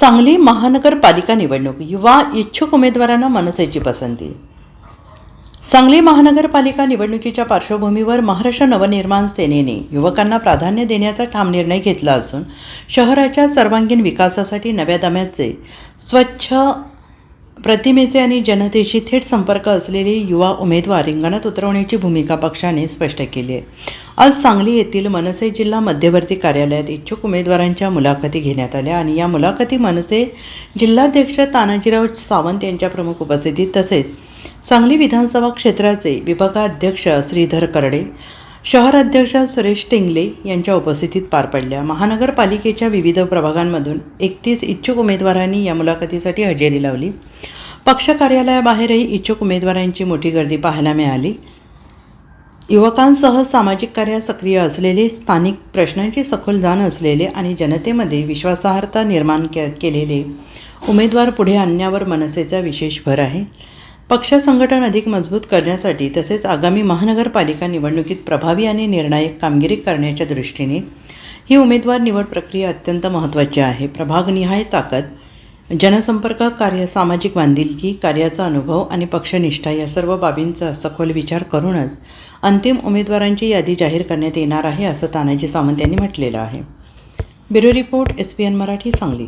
सांगली महानगरपालिका निवडणूक. युवा इच्छुक उमेदवारांना मनसेची पसंती. सांगली महानगरपालिका निवडणुकीच्या पार्श्वभूमीवर महाराष्ट्र नवनिर्माण सेनेने युवकांना प्राधान्य देण्याचा ठाम निर्णय घेतला असून शहराच्या सर्वांगीण विकासासाठी नव्या दम्याचे स्वच्छ प्रतिमेचे आणि जनतेशी थेट संपर्क असलेले युवा उमेदवार रिंगणात उतरवण्याची भूमिका पक्षाने स्पष्ट केली आहे. आज सांगली येथील मनसे जिल्हा मध्यवर्ती कार्यालयात इच्छुक उमेदवारांच्या मुलाखती घेण्यात आल्या आणि या मुलाखती मनसे जिल्हाध्यक्ष तानाजीराव सावंत यांच्या प्रमुख उपस्थितीत तसेच सांगली विधानसभा क्षेत्राचे विभागाध्यक्ष श्रीधर करडे शहर अध्यक्ष सुरेश टिंगले यांच्या उपस्थितीत पार पडल्या. महानगरपालिकेच्या विविध प्रभागांमधून एकतीस इच्छुक उमेदवारांनी या मुलाखतीसाठी हजेरी लावली. पक्ष कार्यालयाबाहेरही इच्छुक उमेदवारांची मोठी गर्दी पाहायला मिळाली. युवकांसह सामाजिक कार्यात सक्रिय असलेले स्थानिक प्रश्नांची सखोल जाण असलेले आणि जनतेमध्ये विश्वासार्हता निर्माण के केलेले उमेदवार पुढे आणण्यावर मनसेचा विशेष भर आहे. पक्ष संघटन अधिक मजबूत करण्यासाठी तसेच आगामी महानगरपालिका निवडणुकीत प्रभावी आणि निर्णायक कामगिरी करण्याच्या दृष्टीने ही उमेदवार निवड प्रक्रिया अत्यंत महत्त्वाची आहे. प्रभागनिहाय ताकद जनसंपर्क कार्य सामाजिक बांधिलकी कार्याचा अनुभव आणि पक्षनिष्ठा या सर्व बाबींचा सखोल विचार करूनच अंतिम उमेदवारांची यादी जाहीर करण्यात येणार आहे असं तानाजी सावंत यांनी म्हटलेलं आहे. Bureau report S P N Marathi Sangli.